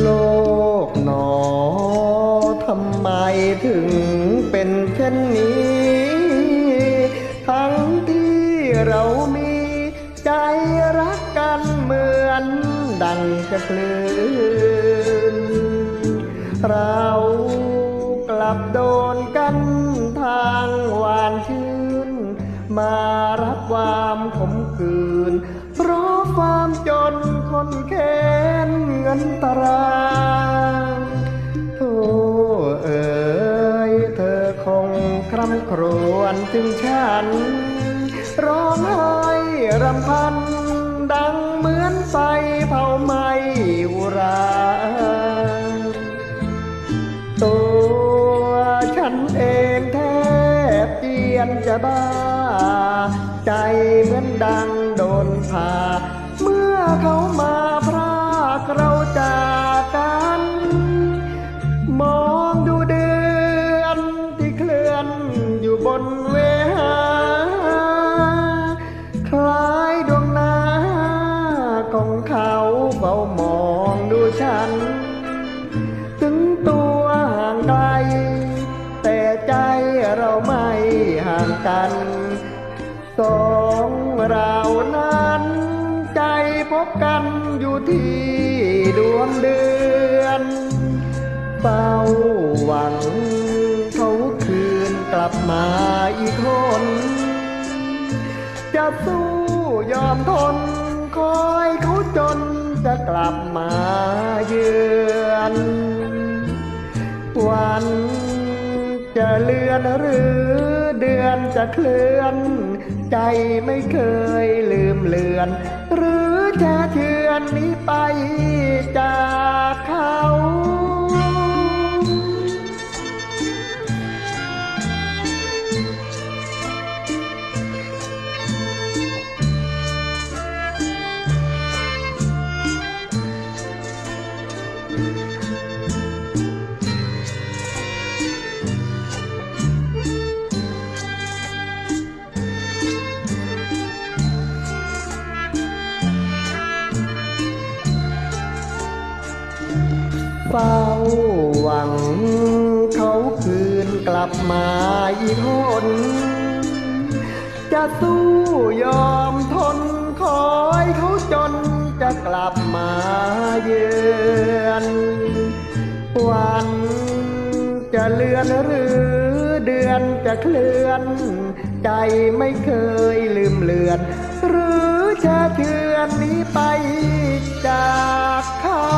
โลกหนอทำไมถึงเป็นเช่นนี้ ทั้งที่เรามีใจรักกันเหมือนดังกระคลื่นเรากลับโดนกันทางหวานชื่น มารับความขมขื่นเพราะความจนคนแค้น นตรางโธ่เอ๋ยเธอคงคร่ำครวญถึงฉัน ร้องไห้รำพัน ดังเหมือนไฟเผาไหม้อุราตัวฉันเองแทบเจียนจะบ้า ใจเหมือนดังโดนผ่า เมื่อเขามา กัน สองเรานั้น ใจพบกันอยู่ที่ดวงเดือนเฝ้าหวัง เขาคืนกลับมาอีกคน จะสู้ยอมทน คอยเขาจนจะกลับมาเยือนวันจะเลื่อนหรือเดือน จะเคลื่อน ใจไม่เคยลืมเลือน หรือจะเชือนนี้ไปจากเขา เฝ้าหวัง เขาคืนกลับมาอีกคนจะสู้ยอมทนคอยเขาจนจะกลับมาเยือนวันจะเลื่อนหรือเดือนจะเคลื่อน ใจไม่เคยลืมเลือน หรือจะเชือนนี้ไปจากเขา